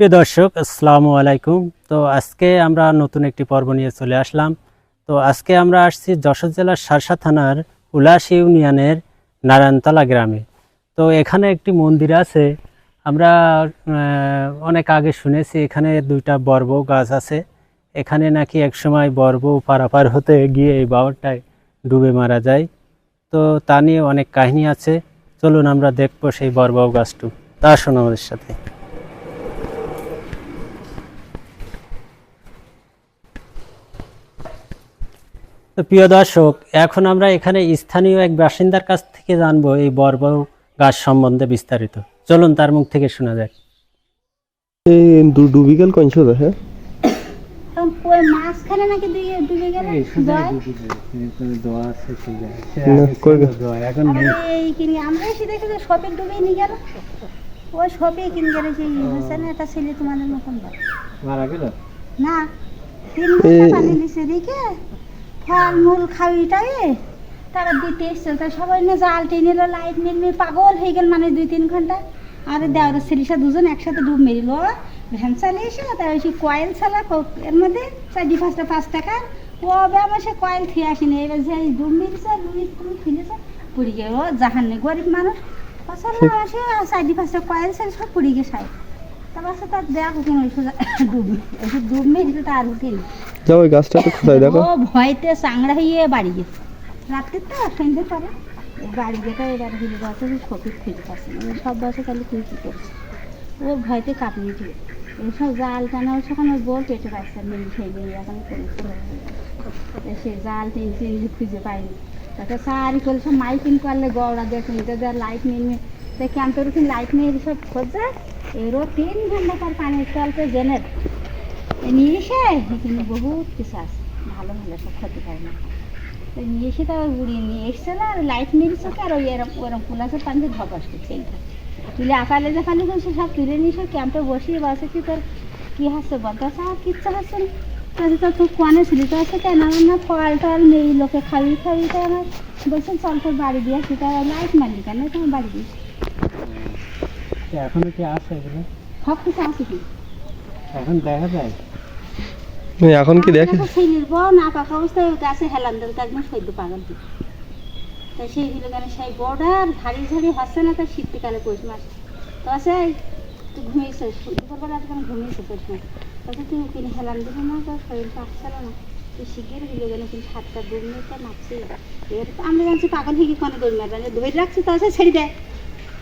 প্রিয় দর্শক, আসসালামু আলাইকুম। তো আজকে আমরা নতুন একটি পর্ব নিয়ে চলে আসলাম। তো আজকে আমরা আসছি যশোর জেলার সারসা থানার উলাস ইউনিয়নের নারায়ণতলা গ্রামে। তো এখানে একটি মন্দির আছে। আমরা অনেক আগে শুনেছি এখানে দুইটা বর্ব গাছ আছে। এখানে নাকি একসময় বর্ব পারাপার হতে গিয়ে এই বাওরটায় ডুবে মারা যায়। তো তা নিয়ে অনেক কাহিনী আছে। চলুন আমরা দেখব সেই বর্ব গাছটু তা শোনো আমাদের সাথে। তো প্রিয় দর্শক এখন আমরা এখানে স্থানীয় এক বাসিন্দার কাছ থেকে জানব এই বর্ব গাছ সম্বন্ধে বিস্তারিত। চলুন তার মুখ থেকে শোনা যাক। ডুবি গেল হ্যাঁ? মাঝখানে নাকি ডুবে গেল আমরা এসে দেখি যে শপে ডুবে নিয়ে গেল। ওই শপে কিনে গেলে সেই হচ্ছে না একটা ছেলে তোমাদের মতন। মারা গেল? না তিন ঘণ্টা পানি দেখে? ফল মূল খাবি টাবি তারা দিতে এসছে তা সবাই না জাল টেনে এলো লাইট নিয়ে পাগল হয়ে গেল মানে দুই তিন ঘণ্টা। আর দেওয়ার ছেলেসা দুজন একসাথে ডুব মেরিল। ভ্যান চালিয়ে এসে তার ওই কয়েল ক- এর মধ্যে চারটি পাঁচটা পাঁচ টাকা। ও আমার সে কয়েল খেয়ে আসেনি? এবার যে ডুব মেরেছে লুই তুমি ফিরেছে পুড়ি গেল ও জাহান নেই গরিব মানুষ। আসলে আসে চারটি পাঁচটা কয়েল ছেড়ে সব পুড়ি গিয়ে যাও ওই গাছটা তো কোথায় দেখো। ও ভয়তে চাংড়া হয়ে বাড়ি গেছে। রাত্রে তো সন্ধ্যে পরে বাড়ি যেটা এবার হিল গাছে খুঁজে পাচ্ছে না সব বাসে খালি তুই কী করছে। ও ভয়তে কাঁপিয়ে দিয়ে এইসব জাল টানা ওর সেখানে ওর বল পেটে পাচ্ছে নেই সেই নিয়ে এখন সে জাল টেন টেন খুঁজে পাইনি তাকে সারি করে সব মাইকিং করলে গড়া দেখুন এটা লাইট নিয়ে নিয়ে। তো ক্যাম্পের লাইট নিয়ে সব খোঁজে। এরও তিন ঘণ্টা পর পানির তলতে জেনে নিয়ে এসে এখানে বহুত কিছু আছে। ভালো ভালো সব ক্ষতি করে না। নিয়ে এসে তো উড়িয়ে নিয়ে এসছে না, আর লাইট মেরেছে তো, আর ওই এরম ওরম ফুল আছে পানিতে ধপাস করছে এইটা। তুলে আকালে যে পানি করছে সব তুলে নিয়ে এসে ক্যাম্পে বসিয়ে বসে কি তোর কি হাসছে বলতে আর কিচ্ছু হাসছে না। তাহলে তো তুই কোয়ানে ছিলি তো আছে কেন? আমার না ফল টল নেই, লোকে খাবি খাবি তো আমার বলছেন চল তোর বাড়ি দিয়ে আসি। তার লাইট মারলি কেন? তোমার বাড়ি দিয়ে এখনও কি আছে এগুলো? সব কিছু আছে কি? এখন দেখা যায়। এখন কি দেখে? ছেলের বউ না পাকা অবস্থায় গাছে হেলান তো একদম পাগল। তাই কেন সেই বউটা ঝাড়ি ঝাড়ি হচ্ছে না তার শীতকালে পৌষ মাস। তো আছে তুই ঘুমিয়েছে দুপুরবেলা আজকে আমি ঘুমিয়েছে পৌষ মাস? তাতে কিনে হেলান দিবি না তোর শরীর না। তুই কেন কিন্তু হাতটা দূর নিয়ে নাচছি এবার আমরা জানছি পাগল হয়ে কোনে মারবে ধরে রাখছি তো আছে ছেড়ে দেয়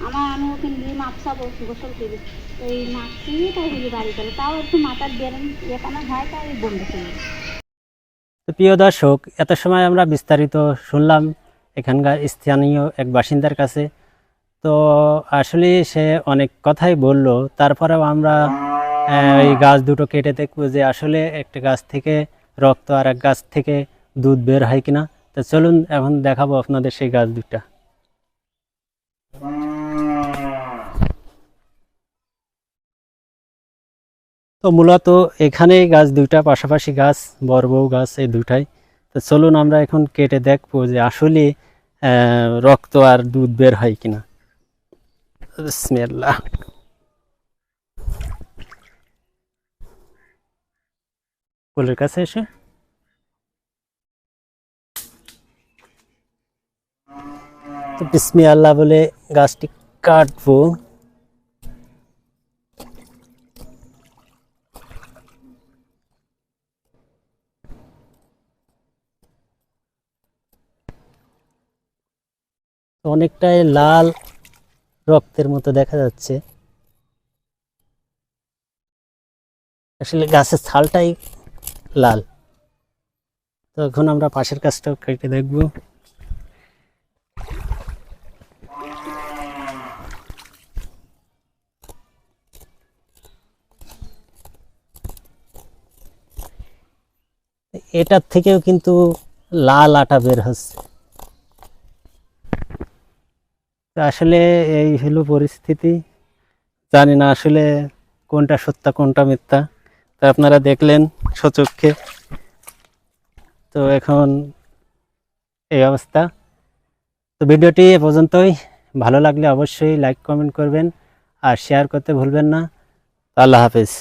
আমার আমি ওকে নিয়ে মাপসাবো গোসল করবে। এই নাচছি তাই হইলে বাড়ি করে তাও একটু মাথার বেরেন এখানে হয় তাই বন্ধ করে প্রিয় দর্শক, এত সময় আমরা বিস্তারিত শুনলাম এখানকার স্থানীয় এক বাসিন্দার কাছে। তো আসলে সে অনেক কথাই বলল, তারপরেও আমরা এই গাছ দুটো কেটে দেখব যে আসলে একটা গাছ থেকে রক্ত আর এক গাছ থেকে দুধ বের হয় কিনা। তো চলুন, এখন দেখাবো আপনাদের সেই গাছ দুটা তো মূলত এখানে গাছ দুইটা, পাশাপাশি গাছ, বড় বউ গাছ এই দুটাই তো চলুন আমরা এখন কেটে দেখব যে আসলে রক্ত আর দুধ বের হয় কিনা। বিসমিল্লাহ। ফুলের কাছে এসে। তো বিসমি আল্লাহ বলে গাছটি কাটবো। অনেকটাই লাল রক্তের মতো দেখা যাচ্ছে। আসলে গাছের ছালটাই লাল। তো এখন আমরা পাশের কাজটাও কেটে দেখব। এটার থেকেও কিন্তু লাল আটা বের হচ্ছে। আসলে এই হলো পরিস্থিতি। জানি না আসলে কোনটা সত্য, কোনটা মিথ্যা। তো আপনারা দেখলেন সচক্ষে। তো এখন এই অবস্থা। তো ভিডিওটি এ পর্যন্তই। ভালো লাগলে অবশ্যই লাইক কমেন্ট করবেন। আর শেয়ার করতে ভুলবেন না। আল্লাহ হাফিজ।